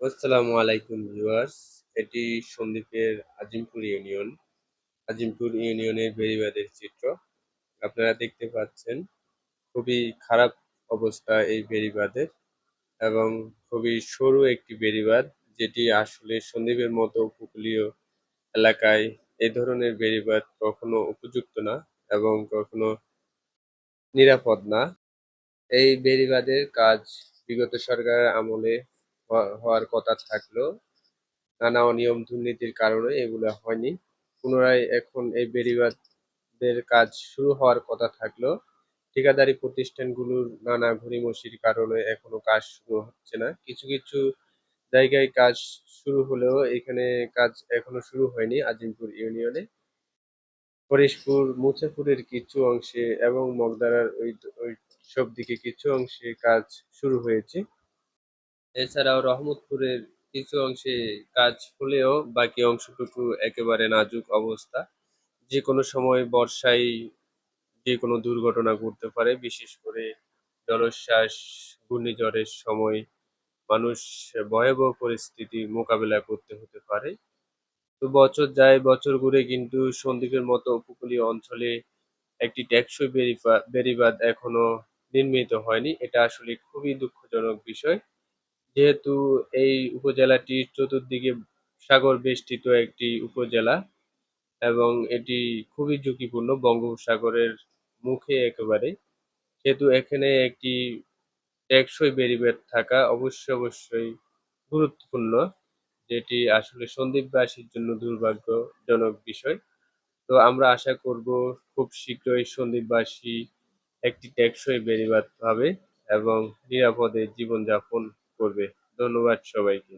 আসসালামু আলাইকুম ভিউয়ার্স, এটি সন্দ্বীপের আজিমপুর ইউনিয়ন। আজিমপুর ইউনিয়নের বেড়িবাঁধের চিত্র। আপনারা দেখতে পাচ্ছেন, খুবই খারাপ অবস্থা এই বেড়িবাঁধের এবং খুবই সরু একটি বেড়িবাঁধ, যেটি আসলে সন্দ্বীপের মতো উপকূলীয় এলাকায় এই ধরনের বেড়িবাঁধ কখনো উপযুক্ত না এবং কখনো নিরাপদ না। এই বেড়িবাঁধের কাজ বিগত সরকারের আমলে হওয়ার কথা থাকলেও নানা অনিয়ম দুর্নীতির কারণে এগুলো হয়নি। পুনরায় এখন এই বেড়িবাঁধের কাজ শুরু হওয়ার কথা থাকলেও ঠিকাদারি প্রতিষ্ঠানগুলোর নানা ঘড়িমসির কারণে এখনও কাজ শুরু হচ্ছে না। কিছু কিছু জায়গায় কাজ শুরু হলেও এখানে কাজ এখনও শুরু হয়নি আজিমপুর ইউনিয়নে। হরিশপুর মুছেপুরের কিছু অংশে এবং মগদারার ওই ওই সব দিকে কিছু অংশে কাজ শুরু হয়েছে। এছাড়াও রহমতপুরের কিছু অংশে কাজ হলেও বাকি অংশটুকু একেবারে নাজুক অবস্থা। যে কোনো সময় বর্ষায় যে কোনো দুর্ঘটনা ঘটতে পারে, বিশেষ করে জলোচ্ছ্বাস, ঘূর্ণিঝড়ের সময় মানুষ ভয়াবহ পরিস্থিতি মোকাবেলা করতে হতে পারে। তো বছর যায়, বছর ঘুরে কিন্তু সন্দ্বীপের মতো উপকূলীয় অঞ্চলে একটি টেকসই বেড়িবা- বেড়িবাঁধ এখনও নির্মিত হয়নি। এটা আসলে খুবই দুঃখজনক বিষয়। যেহেতু এই উপজেলাটি চতুর্দিকে সাগর বেষ্টিত একটি উপজেলা এবং এটি খুবই ঝুঁকিপূর্ণ বঙ্গোপসাগরের মুখে একেবারে সেহেতু এখানে একটি টেকসই বেড়িবাঁধ থাকা অবশ্যই অবশ্যই গুরুত্বপূর্ণ, যেটি আসলে সন্দ্বীপবাসীর জন্য দুর্ভাগ্যজনক বিষয়। তো আমরা আশা করব খুব শীঘ্রই সন্দ্বীপবাসী একটি টেকসই বেড়িবাঁধ পাবে এবং নিরাপদে জীবনযাপন করবে। ধন্যবাদ সবাইকে।